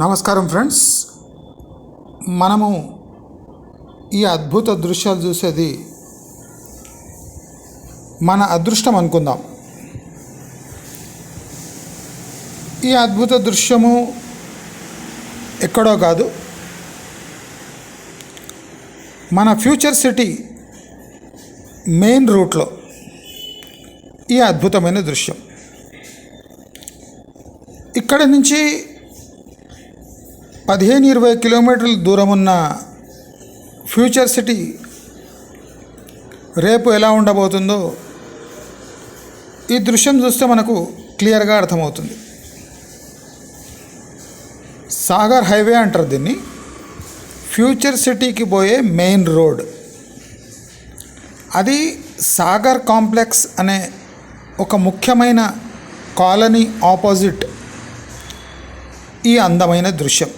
నమస్కారం ఫ్రెండ్స్. మనము ఈ అద్భుత దృశ్యాలు చూసేది మన అదృష్టం అనుకుందాం. ఈ అద్భుత దృశ్యము ఎక్కడో కాదు మన ఫ్యూచర్ సిటీ మెయిన్ రూట్లో ఈ అద్భుతమైన దృశ్యం. ఇక్కడ నుంచి పదిహేను ఇరవై కిలోమీటర్ల దూరం ఉన్న ఫ్యూచర్ సిటీ రేపు ఎలా ఉండబోతుందో ఈ దృశ్యం చూస్తే మనకు క్లియర్గా అర్థమవుతుంది. సాగర్ హైవే అంటారు దీన్ని. ఫ్యూచర్ సిటీకి పోయే మెయిన్ రోడ్. అది సాగర్ కాంప్లెక్స్ అనే ఒక ముఖ్యమైన కాలనీ ఆపోజిట్ ఈ అందమైన దృశ్యం.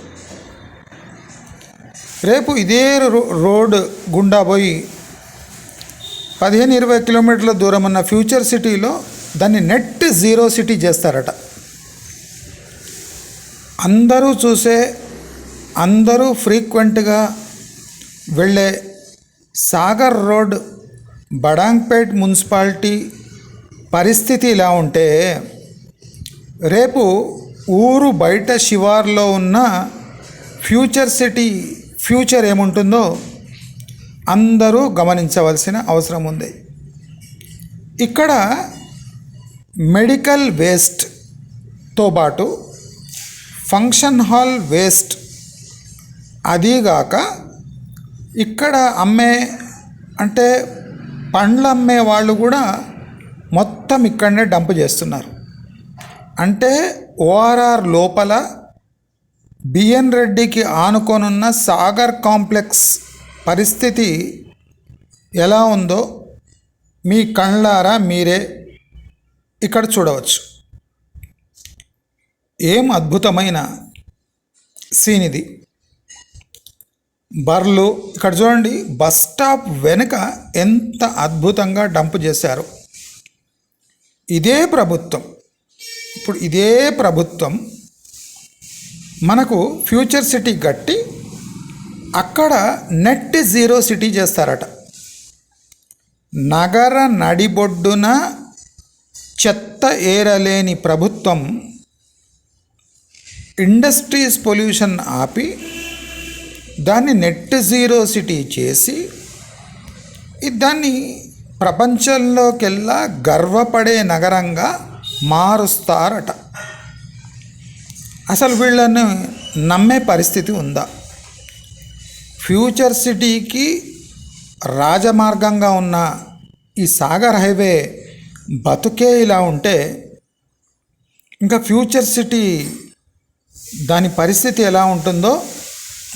రేపు ఇదే రో- రోడ్ గుండా పోయి పదిహేను ఇరవై కిలోమీటర్ల దూరం ఉన్న ఫ్యూచర్ సిటీలో దాన్ని నెట్ జీరో సిటీ చేస్తారట. అందరూ చూసే అందరూ ఫ్రీక్వెంట్గా వెళ్ళే సాగర్ రోడ్ బడాంగ్పేట్ మున్సిపాలిటీ పరిస్థితి ఇలా ఉంటే రేపు ఊరు బయట శివార్లో ఉన్న ఫ్యూచర్ సిటీ ఫ్యూచర్ ఏముంటుందో అందరూ గమనించవలసిన అవసరం ఉంది. ఇక్కడ మెడికల్ వేస్ట్తో పాటు ఫంక్షన్ హాల్ వేస్ట్ అదీగాక ఇక్కడ అమ్మే అంటే పండ్లు అమ్మే వాళ్ళు కూడా మొత్తం ఇక్కడనే డంప్ చేస్తున్నారు. అంటే ఓఆర్ఆర్ లోపల బిఎన్ రెడ్డికి ఆనుకోనున్న సాగర్ కాంప్లెక్స్ పరిస్థితి ఎలా ఉందో మీ కళ్ళారా మీరే ఇక్కడ చూడవచ్చు. ఏం అద్భుతమైన సీన్ ఇది. బర్లు ఇక్కడ చూడండి బస్ స్టాప్ వెనుక ఎంత అద్భుతంగా డంప్ చేశారు. ఇదే ప్రభుత్వం. ఇప్పుడు ఇదే ప్రభుత్వం మనకు ఫ్యూచర్ సిటీ కట్టి అక్కడ నెట్ జీరో సిటీ చేస్తారట. నగర నడిబొడ్డున చెత్త ఏరలేని ప్రభుత్వం ఇండస్ట్రీస్ పొల్యూషన్ ఆపి దాన్ని నెట్ జీరో సిటీ చేసి దాన్ని ప్రపంచంలోకెల్లా గర్వపడే నగరంగా మారుస్తారట. అసలు వీళ్ళని నమ్మే పరిస్థితి ఉందా? ఫ్యూచర్ సిటీకి రాజమార్గంగా ఉన్న ఈ సాగర్ హైవే బతుకే ఇలా ఉంటే ఇంకా ఫ్యూచర్ సిటీ దాని పరిస్థితి ఎలా ఉంటుందో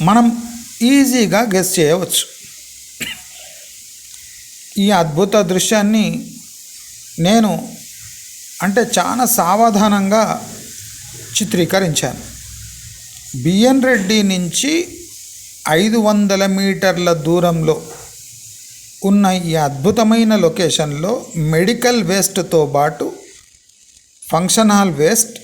మనం ఈజీగా గెస్ చేయవచ్చు. ఈ అద్భుత దృశ్యాన్ని నేను అంటే చాలా సావధానంగా చిత్రీకరించాను. బిఎన్ రెడ్డి నుంచి ఐదు వందల మీటర్ల దూరంలో ఉన్న ఈ అద్భుతమైన లొకేషన్లో మెడికల్ వేస్ట్తో పాటు ఫంక్షన్ హాల్ వేస్ట్